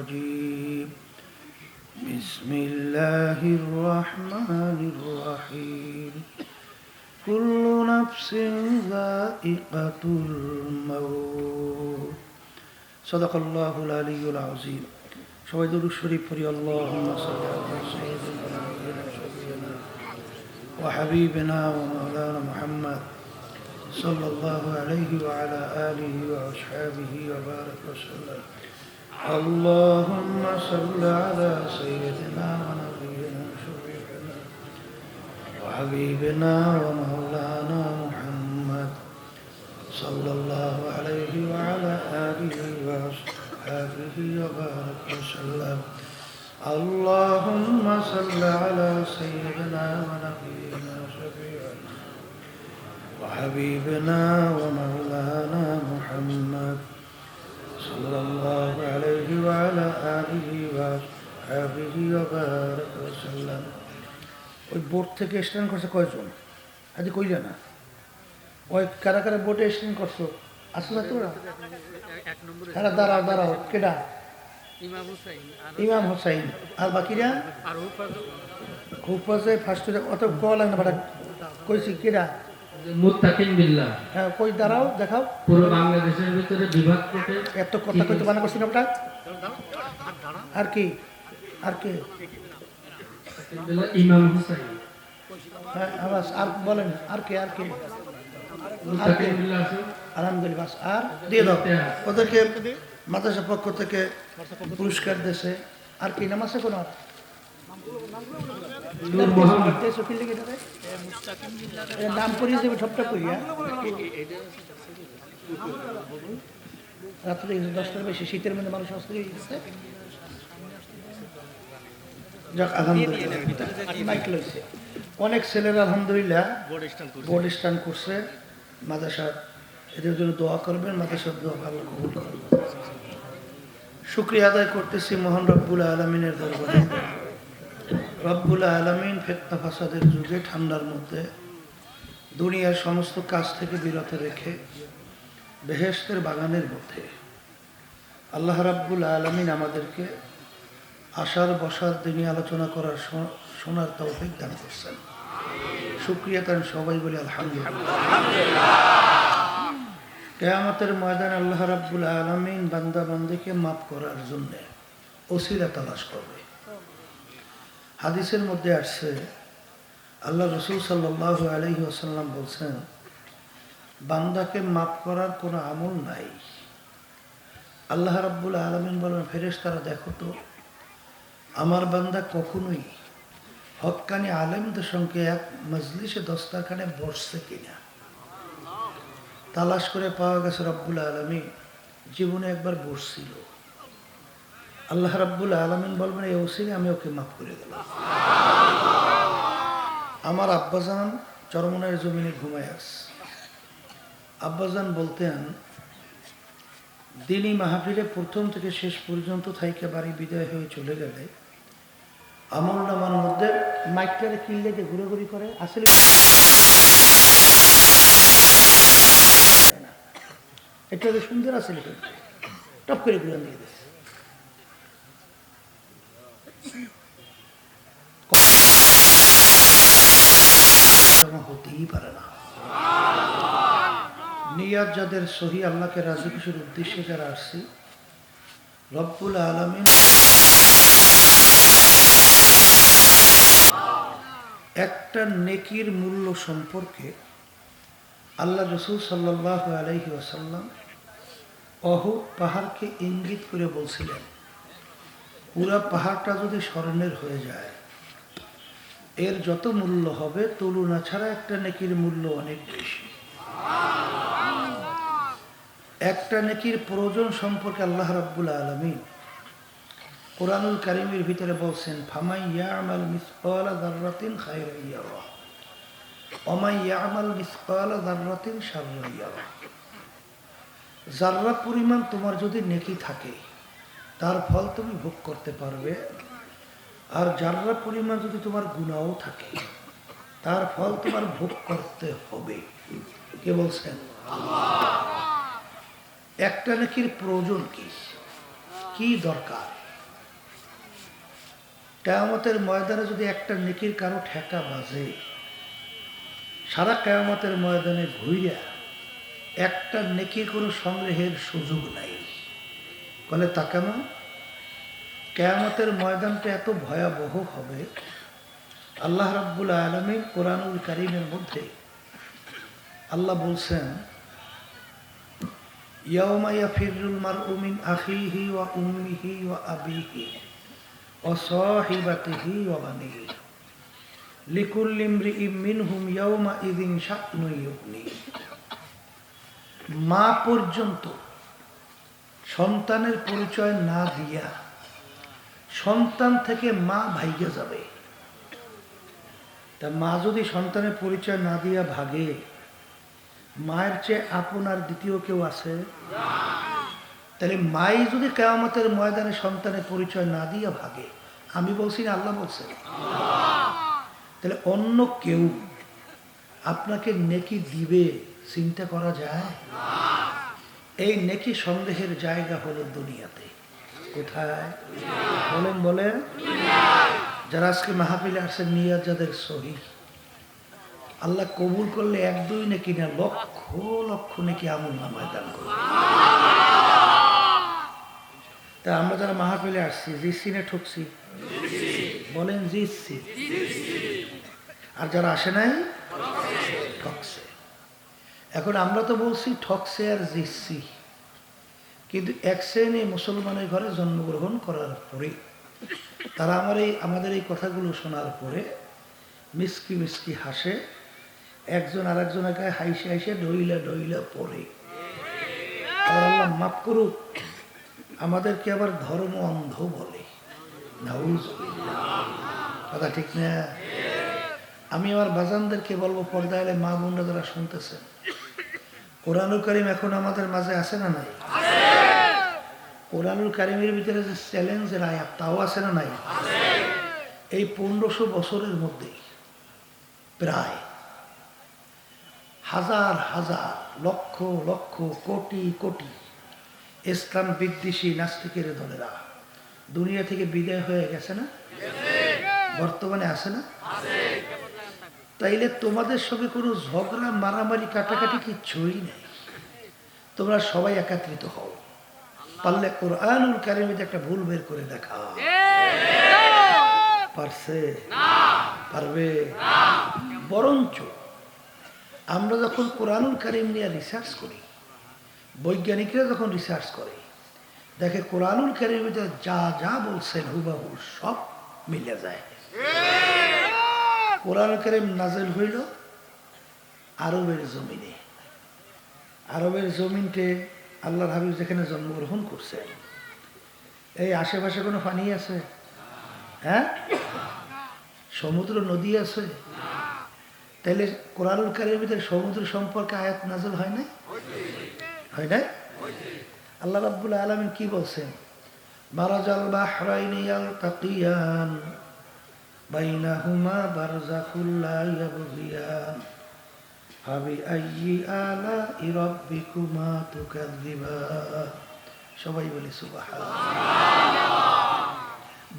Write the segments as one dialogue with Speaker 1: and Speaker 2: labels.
Speaker 1: الرجيم بسم الله الرحمن الرحيم كل نفس ذائقة الموت صدق الله العلي العظيم সবাই দরুদ শরীফ পড়ি اللهم صل على سيدنا ونبينا وحبيبنا ومولانا محمد صلى الله عليه وعلى آله وأصحابه وبارك وسلم اللهم صل على سيدنا ونبينا وشفيعنا وحبيبنا ومولانا محمد صلى الله عليه وعلى آله وأصحابه وبارك وسلم. اللهم صل على سيدنا ونبينا وشفيعنا وحبيبنا ومولانا محمد صلى الله ওই বোট থেকে স্ট্যান্ড করছে কয়জন? আজ কইলে না ওই কারা কারা বোটে স্ট্যান্ড করছ? আসলে তোরা
Speaker 2: এক
Speaker 1: হ্যাঁ দাঁড়াও দাঁড়াও কেডা?
Speaker 2: ইমাম হুসাইন আর
Speaker 1: ইমাম হোসাইন। আর বাকিরা?
Speaker 2: আর হুফাজ
Speaker 1: খুব ফার্স্ট অত কল না বাটা কইছি কেডা?
Speaker 3: মুত্তাকিন বিল্লাহ।
Speaker 1: হ্যাঁ কই দাঁড়াও দেখাও।
Speaker 3: পুরো বাংলাদেশের ভিতরে বিভাগ করে
Speaker 1: এত কথা কইতে বানা করছি না ওটা আর কি? আর কি
Speaker 3: ইমাম হুসাইন।
Speaker 1: হ্যাঁ আর বলেন আর কে আর কে আলহামদুলিল্লাহ বাস আর দিয়ে দাও। ওদেরকে মাদ্রাসা পক্ষ থেকে পুরস্কার দেশে। আর কি নাম আছে কোনো নাম করিয়ে দেবে সবটা করিয়া রাত্রে দশটার বেশি শীতের মধ্যে মানুষ অস্ত্র হয়ে গেছে। যাক, আলহামদুলিল্লাহ। অনেক ছেলেরা আলহামদুলিল্লাহ বোর্ড করছে। এদের জন্য দোয়া করবেন দোয়া ভালো কবুল করবেন। শুক্রিয়া আদায় করতেছি রব্বুল আলমিনের দরবারে। রব্বুল আলমিন ফেতনা ফাসাদের যুগে ঠান্ডার মধ্যে দুনিয়ার সমস্ত কাজ থেকে বিরত রেখে বেহেস্তের বাগানের মধ্যে আল্লাহ রাব্বুল আলমিন আমাদেরকে আসার বসার দিনে আলোচনা করার শোনার তৌফিক দান করছেন। শুক্রিয়া তান সবাই বলে আলহামদুলিল্লাহ। কেয়ামতের ময়দান আল্লাহ রাব্বুল আলমিন বান্দা বান্দিকে মাফ করার জন্যে ওসিলা তালাশ করবে। হাদিসের মধ্যে আসছে, আল্লাহ রসুল সাল্লাহ আলহি আসাল্লাম বলছেন, বান্দাকে মাফ করার কোনো আমল নাই। আল্লাহ রাব্বুল আলমিন বলেন ফেরেশ তারা দেখো তো আমার বান্দা কখনোই হকানি আলেমদের সঙ্গে এক মজলিসে দস্তারখানে বসছে কিনা। তালাশ করে পাওয়া গেছে রব্বুল আলমী জীবনে একবার বসছিল। আল্লাহ রাব্বুল আলমিন বলবেন, এই ওসিনে আমি ওকে মাফ করে দিলাম। আমার আব্বাজান চরমনের জমিনে ঘুমায় আস আব্বাজান বলতেন, দিনই মাহফিলে প্রথম থেকে শেষ পর্যন্ত থাইকে বাড়ি বিদায় হয়ে চলে গেলে আমল নামার মধ্যে মাইকটারে কিনলে যে ঘুরে করে, আসলে এটা তো সুন্দর আসলে টপ করে ঘুরে দিয়ে জমা হতেই পারে না। নিয়াত যাদের সহি, আল্লাহকে রাজি খুশির উদ্দেশ্যে যারা আসছি রব্বুল আলমিন। একটা নেকির মূল্য সম্পর্কে আল্লাহ রসুল সাল্লাহ আলহি আসাল্লাম অহ পাহাড়কে ইঙ্গিত করে বলছিলেন, পুরা পাহাড়টা যদি স্মরণের হয়ে যায়, এর যত মূল্য হবে তুলনা ছাড়া একটা নেকির মূল্য অনেক বেশি। একটা নেকির প্রয়োজন সম্পর্কে আল্লাহ রাব্বুল আলমী কোরআনুল কারিমের ভিতরে বলছেন, ফামাই ইয়ারা পরিমাণ তোমার যদি নেকি থাকে, তার ফল তুমি ভোগ করতে পারবে। আর যার্রা পরিমাণ যদি তোমার গুণাও থাকে, তার ফল তোমার ভোগ করতে হবে। কে বলছেন? একটা নেকির প্রয়োজন কি? কি দরকার? কেয়ামতের ময়দানে যদি একটা নেকির কারও ঠেকা বাজে, সারা কেয়ামতের ময়দানে ঘুইরা একটা নেকির কোনো সংগ্রহের সুযোগ নাই। বলে তা কেন? কেয়ামতের ময়দানটা এত ভয়াবহ হবে। আল্লাহ রাব্বুল আলমী কোরআনুল করিমের মধ্যে আল্লাহ বলছেন মা পর্যন্ত সন্তানের পরিচয় না দিয়া সন্তান থেকে মা ভাইগে যাবে। তা মা যদি সন্তানের পরিচয় না দিয়া ভাগে মায়ের চেয়ে আপন আর দ্বিতীয় কেউ আছে? তাহলে মাই যদি কেয়ামতের ময়দানে সন্তানের পরিচয় না দিয়ে ভাগে, আমি বলছি না, আল্লাহ বলছে। তাহলে অন্য কেউ আপনাকে নেকি দিবে, চিন্তা করা যায়? এই নেকি সন্দেহের জায়গা হলো দুনিয়াতে। কোথায়? বলেন বলেন। যারা আজকে মাহফিলে আসেন নিয়ে যাদের সহি আল্লাহ কবুল করলে এক, দুই নাকি না, লক্ষ লক্ষ নাকি আমল নামায় দান করবে। তা আমরা যারা মাহফিলে আসছি, জিসি না ঠকছি? বলেন জিতছি আর যারা আসে নাই? ঠকছে। এখন আমরা তো বলছি ঠকছে আর জিতছি কিন্তু এক শ্রেণি মুসলমানের ঘরে জন্মগ্রহণ করার পরে, তারা আমার এই, আমাদের এই কথাগুলো শোনার পরে মিসকি মিসকি হাসে। একজন আর একজনের গায়ে হাইসে হাইসে ডইলা পড়ে। আল্লাহ মাফ করুক, আমাদেরকে আবার ধর্ম অন্ধ বলে। কথা ঠিক না? আমি আমার বাজানদেরকে বলব পর্দা এলে মা বোনরা যারা শুনতেছেন কোরআনুল করিম এখন আমাদের মাঝে আছে না নাই? কোরআনুল কারিমের ভিতরে যে চ্যালেঞ্জের আয়াত, তাও আছে না নাই? এই পনেরোশো বছরের মধ্যে প্রায় হাজার হাজার, লক্ষ লক্ষ কোটি কোটি ইসলাম বিদ্বেষী নাস্তিকের দলেরা। দুনিয়া থেকে বিদায় হয়ে গেছে না? বর্তমানে আছে না? তাইলে তোমাদের সঙ্গে কোনো ঝগড়া, মারামারি, কাটাকাটি কিচ্ছুই নেই। তোমরা সবাই একাত্রিত হও। পারলে কোরআনুল কারিমে একটা ভুল বের করে দেখা। পারছে? পারবে? বরঞ্চ আমরা যখন কোরআনুল কারিম নিয়ে রিসার্চ করি, বৈজ্ঞানিকরা যখন রিসার্চ করে, দেখে কোরআনুল কারিমের যা যা বলছেন হুবাহু সব মিলে যায়। কোরআন কারিম নাজেল হইল আরবের জমিনে। আরবের জমিনতে আল্লাহর হাবিব যেখানে জন্মগ্রহণ করছেন, এই আশেপাশে কোনো পানি আছে? হ্যাঁ? সমুদ্র, নদী আছে? তাইলে কোরআনুল কারিমের ভিতরে সমুদ্র সম্পর্কে আয়াত নাজল হয় না হয় না আল্লাহ রাব্বুল আলমিন কি বলছেন? সবাই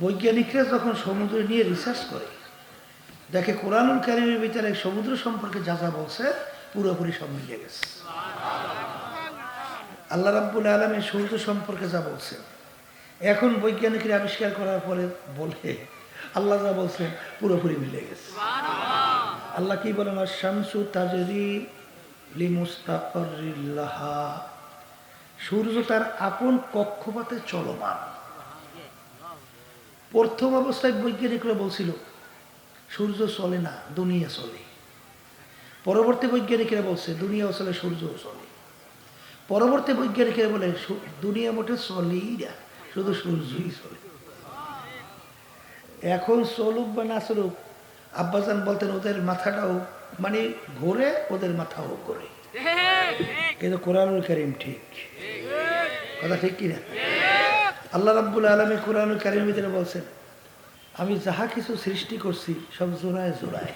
Speaker 1: বৈজ্ঞানিকরা যখন সমুদ্র নিয়ে রিসার্চ করে দেখে কোরআনুল কারিমের ভিতরে সমুদ্র সম্পর্কে যা যা বলছে, পুরোপুরি সব মিলে গেছে। আল্লাহ রাব্বুল আলমের সূর্য সম্পর্কে যা বলছেন, এখন বৈজ্ঞানিকরা আবিষ্কার করার পরে বলে, আল্লাহ যা বলছেন পুরোপুরি মিলে গেছে। আল্লাহ কি বলেন শামসু তাজরি সূর্য তার আপন কক্ষপাতে চলমান। প্রথম অবস্থায় বৈজ্ঞানিকরা বলছিল সূর্য চলে না, দুনিয়া চলে। পরবর্তী বৈজ্ঞানিকরা বলছে, দুনিয়াও চলে, সূর্যও চলে। পরবর্তী বৈজ্ঞানিকরা বলে দুনিয়া মোটে চলেই না, শুধু সূর্যই চলে। এখন চলুক বা না চলুক, আব্বাজান বলতেন, ওদের মাথাটাও মানে ঘোরে, ওদের মাথাও ঘোরে। কিন্তু কোরআনুল করিম ঠিক। কথা ঠিক কিনা? আল্লাহ রাব্বুল আলমী কোরআনুল করিমের ভিতরে বলছেন আমি যাহা কিছু সৃষ্টি করছি, সব জোড়ায় জোড়ায়।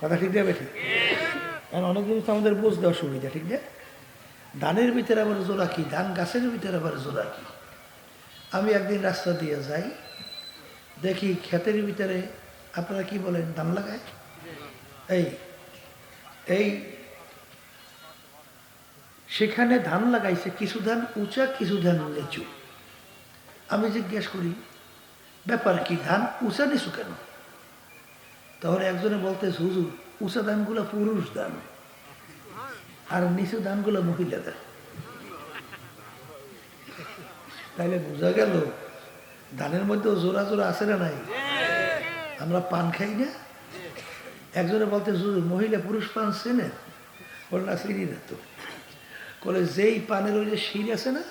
Speaker 1: কথা ঠিক যাবে ঠিক কারণ অনেক জিনিস আমাদের বুঝতে অসুবিধা, ঠিক না? ধানের ভিতরে আবার জোড়া কি? ধান গাছের ভিতরে আবার জোড়া কি? আমি একদিন রাস্তা দিয়ে যাই, দেখি ক্ষেতের ভিতরে আপনারা কি বলেন, ধান লাগায়? এই এই, সেখানে ধান লাগাইছে, কিছু ধান উঁচা, কিছু ধান নিচু। আমি জিজ্ঞেস করি ব্যাপার কি, ধান উঁচা নিচু কেন? তখন একজনে বলতে হুজুর উঁচা ধানগুলো পুরুষ ধান, আর নিচু ধানগুলো মহিলা ধান। তাইলে বোঝা গেল, ধানের মধ্যেও জোড়া জোড়া আছে না নাই? আমরা পান খাই না? একজনে বলতে মহিলা পুরুষ পান চেনেন বলে, না, চিনি না তো। বলে, যেই পানের ওই যে শির আছে না,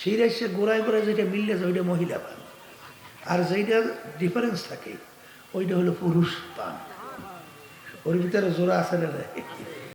Speaker 1: শির এসে গোড়ায় গোড়ায় যেটা মিললে ওইটা মহিলা পান। আর যেইটা ডিফারেন্স থাকে ওইটা হলো পুরুষ পান ওর ভিতরে জোড়া আছে না?